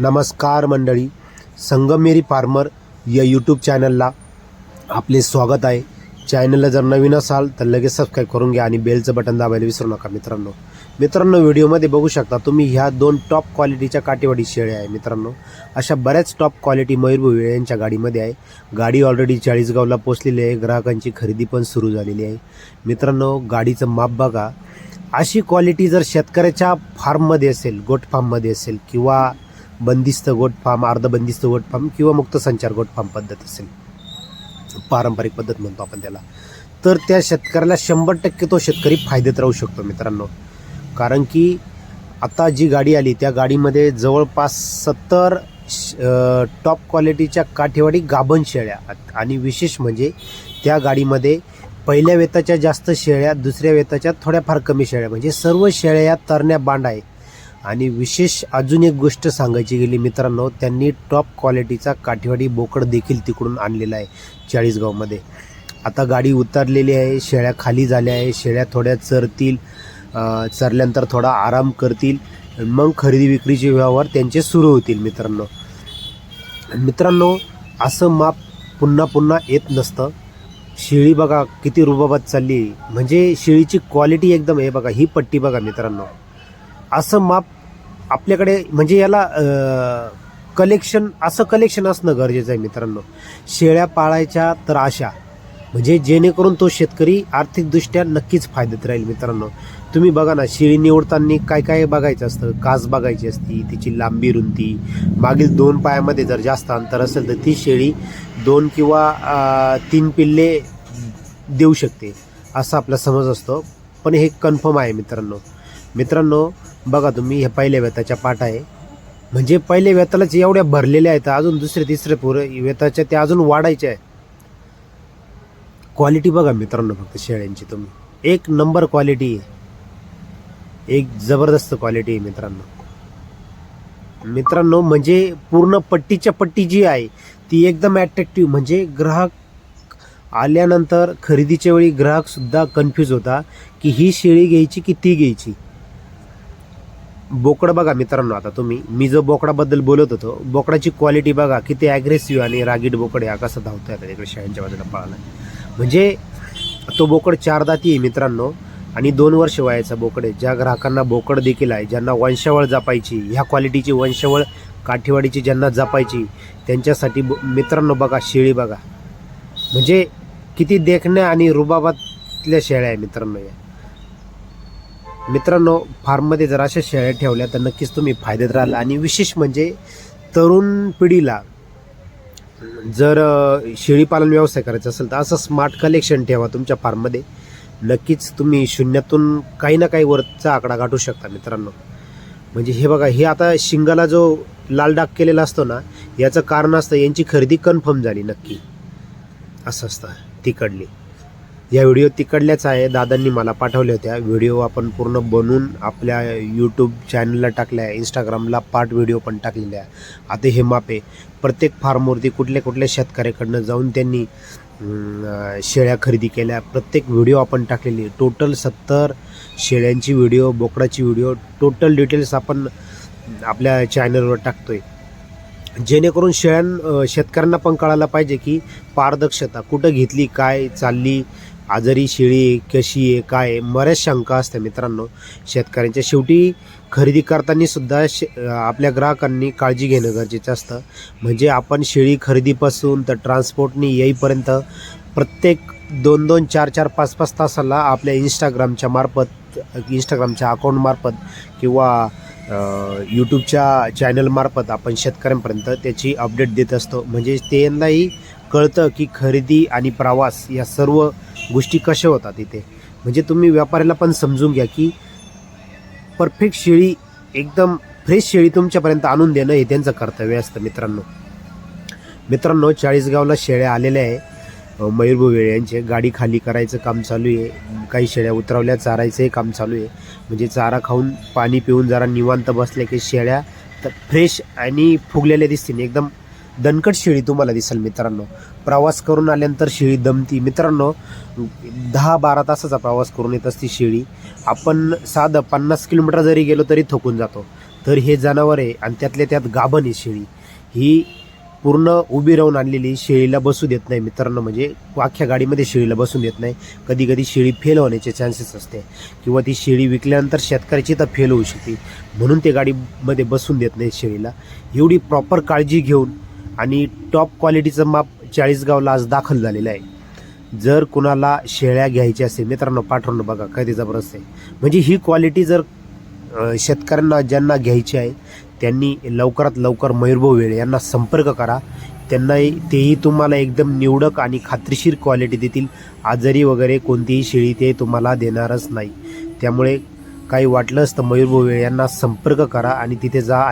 नमस्कार मंडळी. संगमेरी फार्मर या यूट्यूब चॅनलला आपले स्वागत आहे. चॅनलला जर नवीन असाल तर लगेच सबस्क्राईब करून घ्या आणि बेलचं बटन दाबायला विसरू नका मित्रांनो. मित्रांनो व्हिडिओमध्ये बघू शकता तुम्ही ह्या दोन टॉप क्वालिटीच्या काटेवाडी शेळ्या आहे मित्रांनो. अशा बऱ्याच टॉप क्वालिटी मयूरभू यांच्या गाडीमध्ये आहे. गाडी ऑलरेडी चाळीसगावला पोचलेली आहे. ग्राहकांची खरेदी पण सुरू झालेली आहे. मित्रांनो गाडीचं माप बघा. अशी क्वालिटी जर शेतकऱ्याच्या फार्ममध्ये असेल गोट फार्ममध्ये असेल किंवा बंदिस्त गोट फार्म अर्धबंदिस्त गोट फार्म किंवा मुक्त संचार गोट फार्म पद्धत असेल. पारंपरिक पद्धत म्हणतो आपण त्याला. तर त्या शेतकऱ्याला शंभर टक्के तो शेतकरी फायद्यात राहू शकतो मित्रांनो. कारण की आता जी गाडी आली त्या गाडीमध्ये जवळपास सत्तर टॉप क्वालिटीच्या काठेवाडी गाभण शेळ्या आणि विशेष म्हणजे त्या गाडीमध्ये पहिल्या वेताच्या जास्त शेळ्या दुसऱ्या वेताच्या थोड्याफार कमी शेळ्या. म्हणजे सर्व शेळ्या या तरण्या बांड आहे आणि विशेष अजून एक गोष्ट सांगायची गेली मित्रांनो त्यांनी टॉप क्वालिटीचा काठीवाडी बोकड देखील तिकडून आणलेला आहे चाळीसगावमध्ये. आता गाडी उतरलेली आहे शेळ्या खाली झाल्या आहे शेळ्या थोड्या चरतील चरल्यानंतर थोडा आराम करतील मग खरेदी विक्रीचे व्यवहार त्यांचे सुरू होतील मित्रांनो. मित्रांनो असं माप पुन्हा पुन्हा येत नसतं. शेळी बघा किती रुबाबात चालली. म्हणजे शेळीची क्वालिटी एकदम आहे बघा ही पट्टी बघा मित्रांनो. असं माप आपल्याकडे म्हणजे याला कलेक्शन असं कलेक्शन असणं गरजेचं आहे मित्रांनो. शेळ्या पाळायच्या तर अशा म्हणजे जेणेकरून तो शेतकरी आर्थिकदृष्ट्या नक्कीच फायद्यात राहील मित्रांनो. तुम्ही बघा ना शेळी निवडताना काय काय बघायचं असतं? कास बघायची असती तिची लांबी रुंदी. मागील दोन पायामध्ये जर जास्त अंतर असेल तर ती शेळी दोन किंवा तीन पिल्ले देऊ शकते. असा आपला समज असतो. पण हे कन्फर्म आहे मित्रांनो. मित्रांनो बघा तुम्ही हे पहिल्या वेताच्या पाठ आहे. म्हणजे पहिल्या वेतालाच एवढ्या भरलेल्या आहेत अजून दुसरे तिसरे पोरं वेताच्या त्या अजून वाढायच्या आहे क्वालिटी बघा मित्रांनो फक्त शेळ्यांची तुम्ही. एक नंबर क्वालिटी आहे. एक जबरदस्त क्वालिटी आहे मित्रांनो. मित्रांनो म्हणजे पूर्ण पट्टीच्या पट्टी जी आहे ती एकदम ॲट्रॅक्टिव्ह म्हणजे ग्राहक आल्यानंतर खरेदीच्या वेळी ग्राहकसुद्धा कन्फ्यूज होता की ही शेळी घ्यायची की ती घ्यायची. बोकड बघा मित्रांनो आता तुम्ही. मी जो बोकडाबद्दल बोलत होतो बोकडाची क्वालिटी बघा किती ॲग्रेसिव्ह आणि रागीट बोकड या हा कसं धावतोय आता इकडे शेळ्यांच्या बाजूला पळाला म्हणजे तो बोकड चार दाती आहे मित्रांनो आणि दोन वर्ष वयाचा बोकड आहे. ज्या ग्राहकांना बोकड देखील आहे ज्यांना वंशावळ जपायची ह्या क्वालिटीची वंशावळ काठीवाडीची ज्यांना जपायची त्यांच्यासाठी मित्रांनो बघा शेळी बघा. म्हणजे किती देखण्या आणि रुबाबातल्या शेळ्या आहे मित्रांनो या. मित्रांनो फार्ममध्ये जर अशा शेळ्या ठेवल्या तर नक्कीच तुम्ही फायद्यात राहाल. आणि विशेष म्हणजे तरुण पिढीला जर शेळीपालन व्यवसाय करायचा असेल तर असं स्मार्ट कलेक्शन ठेवा तुमच्या फार्ममध्ये. नक्कीच तुम्ही शून्यातून काही ना काही वरचा आकडा गाठू शकता मित्रांनो. म्हणजे हे बघा हे आता शिंगाला जो लाल डाग केलेला असतो ना याचं कारण असतं यांची खरेदी कन्फर्म झाली नक्की. असं असतं तिकडली या व्हिडिओ तिकडल्याच आहे. दादांनी मला पाठवल्या होत्या. व्हिडिओ आपण पूर्ण बनवून आपल्या यूट्यूब चॅनलला टाकल्या आहे. इंस्टाग्रामला पार्ट व्हिडिओ पण टाकलेल्या आहे. आता हे मापे प्रत्येक फार्मवरती कुठल्या कुठल्या शेतकऱ्याकडनं जाऊन त्यांनी शेळ्या खरेदी केल्या. प्रत्येक व्हिडिओ आपण टाकलेली टोटल सत्तर शेळ्यांची व्हिडिओ बोकडाची व्हिडिओ टोटल डिटेल्स आपण आपल्या चॅनलवर टाकतोय. जेणेकरून शेळ्यां शेतकऱ्यांना पण कळायला पाहिजे की पारदर्शकता कुठं घेतली काय चालली आजारी शेळी आहे, कशी आहे काय आहे बऱ्याच शंका असतात मित्रांनो. शेतकऱ्यांच्या शेवटी खरेदी करताना सुद्धा शे आपल्या ग्राहकांनी काळजी घेणं गरजेचं असतं. म्हणजे आपण शेळी खरेदीपासून तर ट्रान्सपोर्टनी येईपर्यंत प्रत्येक दोन दोन चार चार पाच पाच तासाला आपल्या इंस्टाग्रामच्या मार्फत इंस्टाग्रामच्या अकाउंटमार्फत किंवा यूट्यूबच्या चॅनलमार्फत आपण शेतकऱ्यांपर्यंत त्याची अपडेट देत असतो. म्हणजे त्यांनाही कळतं की खरेदी आणि प्रवास या सर्व गोष्टी कशा होतात इथे? म्हणजे तुम्ही व्यापाऱ्याला पण समजून घ्या की परफेक्ट शेळी एकदम फ्रेश शेळी तुमच्यापर्यंत आणून देणं हे त्यांचं कर्तव्य असतं मित्रांनो. मित्रांनो चाळीसगावला शेळ्या आलेल्या आहे. अ, मयूरभू यांचे गाडी खाली करायचं काम चालू आहे. काही शेळ्या उतरवल्या चारायचंही काम चालू आहे. म्हणजे चारा खाऊन पाणी पिऊन जरा निवांत बसले की शेळ्या तर फ्रेश आणि फुगलेल्या दिसतील. एकदम दणकट शेळी तुम्हाला दिसेल मित्रांनो. प्रवास करून आल्यानंतर शेळी दमती. मित्रांनो दहा बारा तासाचा प्रवास करून येत असती शेळी. आपण साधं पन्नास किलोमीटर जरी गेलो तरी थकून जातो. तर हे जनावर आहे आणि त्यातल्या त्यात गाभण आहे शेळी. ही पूर्ण उभी राहून आणलेली शेळीला बसू देत नाही मित्रांनो. म्हणजे वाख्या गाडीमध्ये शेळीला बसून देत नाही. कधी कधी शेळी फेल होण्याचे चान्सेस असते. किंवा ती शेळी विकल्यानंतर शेतकऱ्याची तर फेल होऊ शकते. म्हणून ते गाडीमध्ये बसून देत नाही शेळीला. एवढी प्रॉपर काळजी घेऊन आणि टॉप क्वालिटीचं माप चाळीसगावला आज दाखल झालेलं आहे. जर कुणाला शेळ्या घ्यायच्या असेल मित्रांनो पाठवणं बघा काय जबरदस्त आहे. म्हणजे ही क्वालिटी जर शेतकऱ्यांना ज्यांना घ्यायची आहे त्यांनी लवकरात लवकर मयूरभाऊ वेळे यांना संपर्क करा. त्यांना तेही तुम्हाला एकदम निवडक आणि खात्रीशीर क्वालिटी देतील. आजारी वगैरे कोणतीही शेळी ते तुम्हाला देणारच नाही. त्यामुळे काही वाटलंच तर मयूरभाऊ वेळे यांना संपर्क करा आणि तिथे जा आणि